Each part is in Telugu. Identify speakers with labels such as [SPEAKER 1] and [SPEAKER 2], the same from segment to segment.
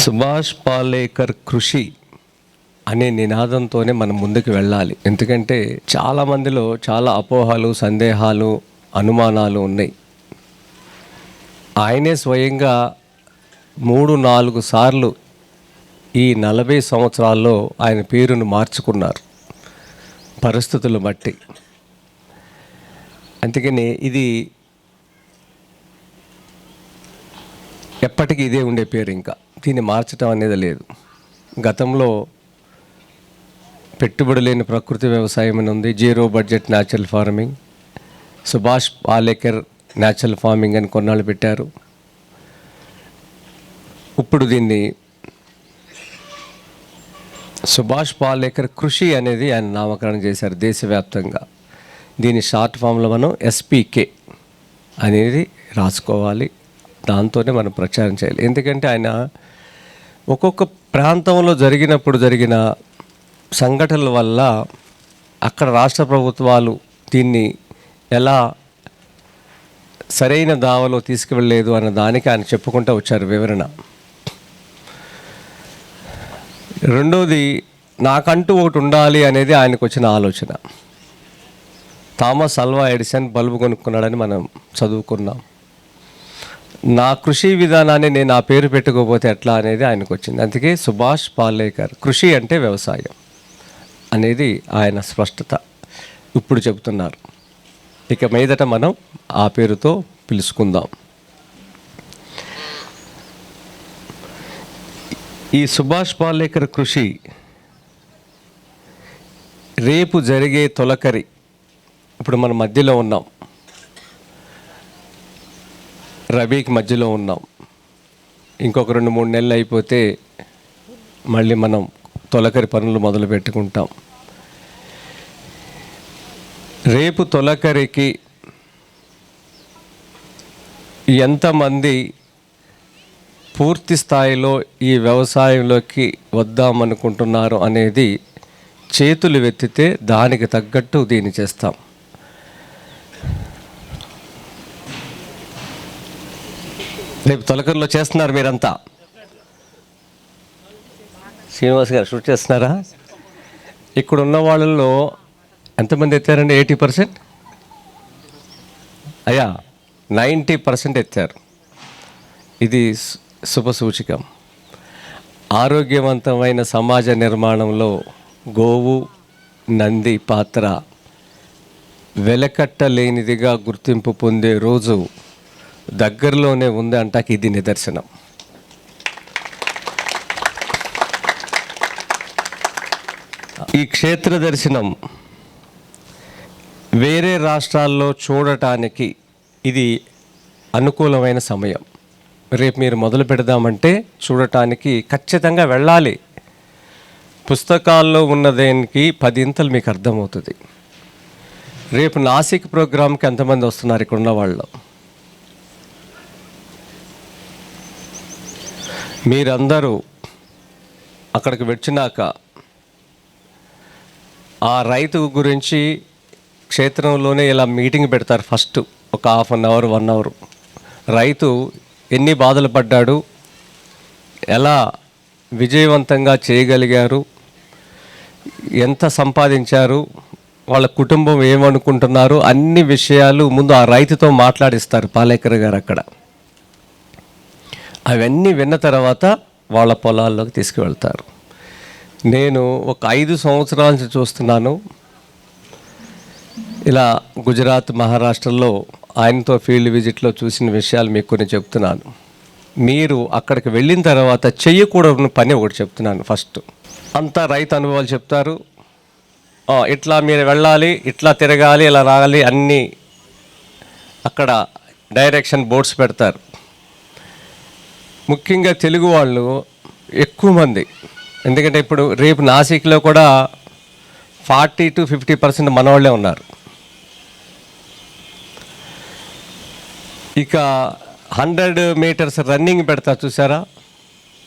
[SPEAKER 1] సుభాష్ పాలేకర్ కృషి అనే నినాదంతోనే మనం ముందుకు వెళ్ళాలి. ఎందుకంటే చాలా మందిలో చాలా అపోహలు సందేహాలు అనుమానాలు ఉన్నాయి. ఆయనే స్వయంగా మూడు నాలుగు సార్లు ఈ నలభై సంవత్సరాల్లో ఆయన పేరును మార్చుకున్నారు. పరిస్థితులు బట్టి. అందుకని ఇది ఎప్పటికీ ఇదే ఉండే పేరు ఇంకా. దీన్ని మార్చడం అనేది లేదు. గతంలో పెట్టుబడి లేని ప్రకృతి వ్యవసాయం అని ఉంది. Zero budget natural farming. Subhash Palekar natural farming అని కొన్నాళ్ళు పెట్టారు. ఇప్పుడు దీన్ని సుభాష్ పాలేకర్ కృషి అనేది ఆయన నామకరణం చేశారు దేశవ్యాప్తంగా. దీని షార్ట్ ఫామ్లో మనం ఎస్పీకే అనేది రాసుకోవాలి. దాంతోనే మనం ప్రచారం చేయాలి. ఎందుకంటే ఆయన ఒక్కొక్క ప్రాంతంలో జరిగినప్పుడు జరిగిన సంఘటనల వల్ల అక్కడ రాష్ట్ర ప్రభుత్వాలు దీన్ని ఎలా సరైన దావలో తీసుకువెళ్ళలేదు అన్న దానికి ఆయన చెప్పుకుంటూ వచ్చారు వివరణ. రెండోది నాకంటూ ఒకటి ఉండాలి అనేది ఆయనకు వచ్చిన ఆలోచన. థామస్ అల్వా ఎడిసన్ బల్బు కొనుక్కున్నాడని మనం చదువుకున్నాం. నా కృషి విధానాన్ని నేను ఆ పేరు పెట్టుకోకపోతే ఎట్లా అనేది ఆయనకు వచ్చింది అందుకే సుభాష్ పాలేకర్ కృషి అంటే వ్యవసాయం అనేది ఆయన స్పష్టత. ఇప్పుడు చెబుతున్నారు. ఇక మీదట మనం ఆ పేరుతో పిలుచుకుందాం. ఈ సుభాష్ పాలేకర్ కృషి రేపు జరిగే తొలకరి ఇప్పుడు మన మధ్యలో ఉన్నాం. రబీకి మధ్యలో ఉన్నాం. ఇంకొక రెండు మూడు నెలలు అయిపోతే మళ్ళీ మనం తొలకరి పనులు మొదలు పెట్టుకుంటాం. రేపు తొలకరికి ఎంతమంది పూర్తి స్థాయిలో ఈ వ్యవసాయంలోకి వద్దామనుకుంటున్నారు అనేది చేతులు వెత్తితే దానికి తగ్గట్టు దీన్ని చేస్తాం. రేపు తొలకరిలో చేస్తున్నారు మీరంతా. శ్రీనివాస్ గారు షూట్ చేస్తున్నారా? ఇక్కడ ఉన్న వాళ్ళల్లో ఎంతమంది ఎత్తారండి? Eighty percent? అయ్యా నైంటీ పర్సెంట్ ఎత్తారు. ఇది శుభసూచికం శుభ సూచికం. ఆరోగ్యవంతమైన సమాజ నిర్మాణంలో గోవు నంది పాత్ర వెలకట్టలేనిదిగా గుర్తింపు పొందే రోజు దగ్గరలోనే ఉంది అంటాకి ఇది నిదర్శనం. ఈ క్షేత్ర దర్శనం వేరే రాష్ట్రాల్లో చూడటానికి ఇది అనుకూలమైన సమయం. రేపు మీరు మొదలు పెడదామంటే చూడటానికి ఖచ్చితంగా వెళ్ళాలి. పుస్తకాల్లో ఉన్నదానికి పదింతలు మీకు అర్థమవుతుంది. రేపు నాసిక్ ప్రోగ్రాంకి ఎంతమంది వస్తున్నారు ఇక్కడ ఉన్న వాళ్ళు మీరందరూ అక్కడికి వచ్చినాక ఆ రైతు గురించి క్షేత్రంలోనే ఇలా మీటింగ్ పెడతారు ఫస్ట్ ఒక half an hour one hour. రైతు ఎన్ని బాధలు పడ్డాడు ఎలా విజయవంతంగా చేయగలిగారు ఎంత సంపాదించారు వాళ్ళ కుటుంబం ఏమనుకుంటున్నారు అన్ని విషయాలు ముందు ఆ రైతుతో మాట్లాడిస్తారు పాలేకర్ గారు అక్కడ. అవన్నీ విన్న తర్వాత వాళ్ళ పొలాల్లోకి తీసుకువెళ్తారు. నేను ఒక ఐదు సంవత్సరాల నుంచి చూస్తున్నాను. ఇలా గుజరాత్ మహారాష్ట్రలో ఆయనతో ఫీల్డ్ విజిట్లో చూసిన విషయాలు మీకు కొన్ని చెప్తున్నాను. మీరు అక్కడికి వెళ్ళిన తర్వాత చెయ్యకూడని పని ఒకటి చెప్తున్నాను ఫస్ట్. అంతా రైతు అనుభవాలు చెప్తారు. ఇట్లా మీరు వెళ్ళాలి ఇట్లా తిరగాలి ఇలా రాగాలి అన్నీ అక్కడ డైరెక్షన్ బోర్డ్స్ పెడతారు. ముఖ్యంగా తెలుగు వాళ్ళు ఎక్కువ మంది. ఎందుకంటే ఇప్పుడు రేపు నాసిక్లో కూడా ఫార్టీ టు ఫిఫ్టీ పర్సెంట్ మనవాళ్ళే ఉన్నారు. ఇక హండ్రెడ్ మీటర్స్ రన్నింగ్ పెడతారు చూసారా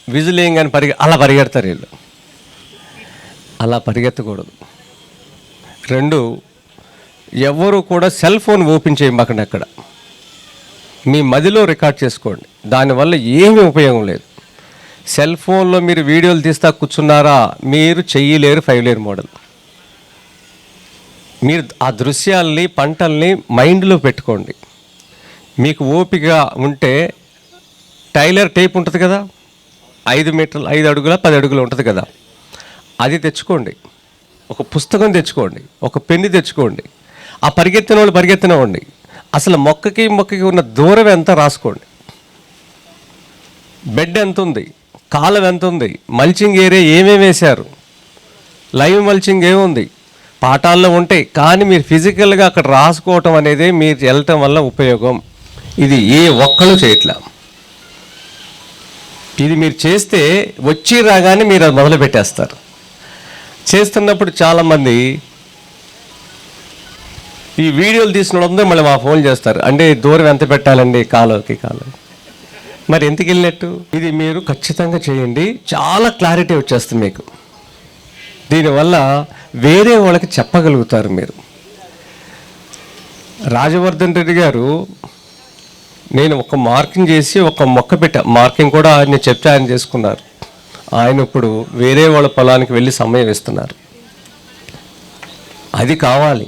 [SPEAKER 1] విజిలింగ్ అని పరిగె అలా పరిగెడతారు వీళ్ళు. అలా పరిగెత్తకూడదు. రెండు ఎవరు కూడా సెల్ ఫోన్ ఓపెన్ చేయమాకండి అక్కడ. మీ మదిలో రికార్డ్ చేసుకోండి. దానివల్ల ఏమీ ఉపయోగం లేదు. సెల్ ఫోన్లో మీరు వీడియోలు తీస్తా కూర్చున్నారా? మీరు చెయ్యలేరు ఫైవ్ లేరు మోడల్. మీరు ఆ దృశ్యాల్ని పంటల్ని మైండ్లో పెట్టుకోండి. మీకు ఓపిక ఉంటే టైలర్ టేప్ ఉంటుంది కదా? ఐదు మీటర్లు ఐదు అడుగుల పది అడుగులు ఉంటుంది కదా? అది తెచ్చుకోండి. ఒక పుస్తకం తెచ్చుకోండి. ఒక పెన్ను తెచ్చుకోండి. ఆ పరిగెత్తిన వాళ్ళు పరిగెత్తినవ్వండి అసలు మొక్కకి మొక్కకి ఉన్న దూరం ఎంత రాసుకోండి. బెడ్ ఎంత ఉంది? కాలం ఎంత ఉంది? మల్చింగ్ ఏరియా ఏమేమి వేశారు? లైవ్ మల్చింగ్ ఏముంది? పాఠాల్లో ఉంటాయి కానీ మీరు ఫిజికల్గా అక్కడ రాసుకోవటం అనేది మీరు వెళ్ళటం వల్ల ఉపయోగం. ఇది ఏ ఒక్కళ్ళు చేయట్లా. ఇది మీరు చేస్తే వచ్చి రాగానే మీరు అది మొదలు పెట్టేస్తారు చేస్తున్నప్పుడు చాలామంది ఈ వీడియోలు తీసుకున్నప్పుడు మళ్ళీ మా ఫోన్ చేస్తారు. అంటే దూరం ఎంత పెట్టాలండి? కాలువకి కాలు మరి ఎందుకు వెళ్ళినట్టు? ఇది మీరు ఖచ్చితంగా చేయండి. చాలా క్లారిటీ వచ్చేస్తుంది మీకు. దీనివల్ల వేరే వాళ్ళకి చెప్పగలుగుతారు మీరు. రాజవర్ధన్ రెడ్డి గారు నేను ఒక మార్కింగ్ చేసి ఒక మొక్క పెట్టా. మార్కింగ్ కూడా ఆయన చెప్తే ఆయన చేసుకున్నారు. ఆయన ఇప్పుడు వేరే వాళ్ళ పొలానికి వెళ్ళి సమయం ఇస్తున్నారు. అది కావాలి.